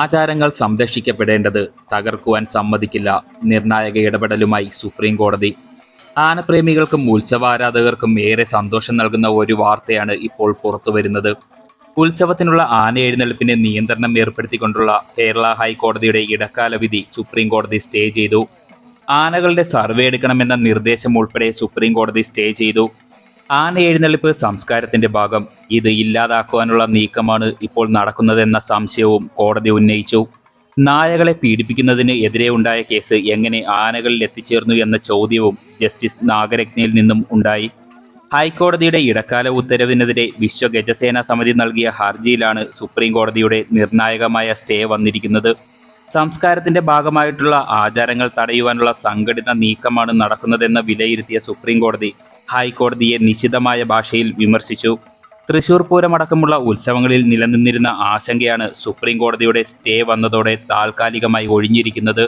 ആചാരങ്ങൾ സംരക്ഷിക്കപ്പെടേണ്ടത് തകർക്കുവാൻ സമ്മതിക്കില്ല. നിർണായക ഇടപെടലുമായി സുപ്രീം കോടതി ആനപ്രേമികൾക്കും ഉത്സവാരാധകർക്കും ഏറെ സന്തോഷം നൽകുന്ന ഒരു വാർത്തയാണ് ഇപ്പോൾ പുറത്തുവരുന്നത്. ഉത്സവത്തിനുള്ള ആന എഴുന്നള്ളിപ്പിന് നിയന്ത്രണം ഏർപ്പെടുത്തിക്കൊണ്ടുള്ള കേരള ഹൈക്കോടതിയുടെ ഇടക്കാല വിധി സുപ്രീം കോടതി സ്റ്റേ ചെയ്തു. ആനകളുടെ സർവേ എടുക്കണമെന്ന നിർദ്ദേശം ഉൾപ്പെടെ സുപ്രീം കോടതി സ്റ്റേ ചെയ്തു. ആന എഴുന്നള്ളിപ്പ് സംസ്കാരത്തിന്റെ ഭാഗം. ഇത് ഇല്ലാതാക്കുവാനുള്ള നീക്കമാണ് ഇപ്പോൾ നടക്കുന്നതെന്ന സംശയവും കോടതി ഉന്നയിച്ചു. നായകളെ പീഡിപ്പിക്കുന്നതിന് എതിരെ ഉണ്ടായ കേസ് എങ്ങനെ ആനകളിൽ എത്തിച്ചേർന്നു എന്ന ചോദ്യവും ജസ്റ്റിസ് നാഗരത്നയിൽ നിന്നും ഉണ്ടായി. ഹൈക്കോടതിയുടെ ഇടക്കാല ഉത്തരവിനെതിരെ വിശ്വ ഗജസേന സമിതി നൽകിയ ഹർജിയിലാണ് സുപ്രീം കോടതിയുടെ നിർണായകമായ സ്റ്റേ വന്നിരിക്കുന്നത്. സംസ്കാരത്തിന്റെ ഭാഗമായിട്ടുള്ള ആചാരങ്ങൾ തടയുവാനുള്ള സംഘടിത നീക്കമാണ് നടക്കുന്നതെന്ന് വിലയിരുത്തിയ സുപ്രീം കോടതി ഹൈക്കോടതിയെ നിശിതമായ ഭാഷയിൽ വിമർശിച്ചു. തൃശൂർ പൂരമടക്കമുള്ള ഉത്സവങ്ങളിൽ നിലനിന്നിരുന്ന ആശങ്കയാണ് സുപ്രീം കോടതിയുടെ സ്റ്റേ വന്നതോടെ താൽക്കാലികമായി ഒഴിഞ്ഞിരിക്കുന്നത്.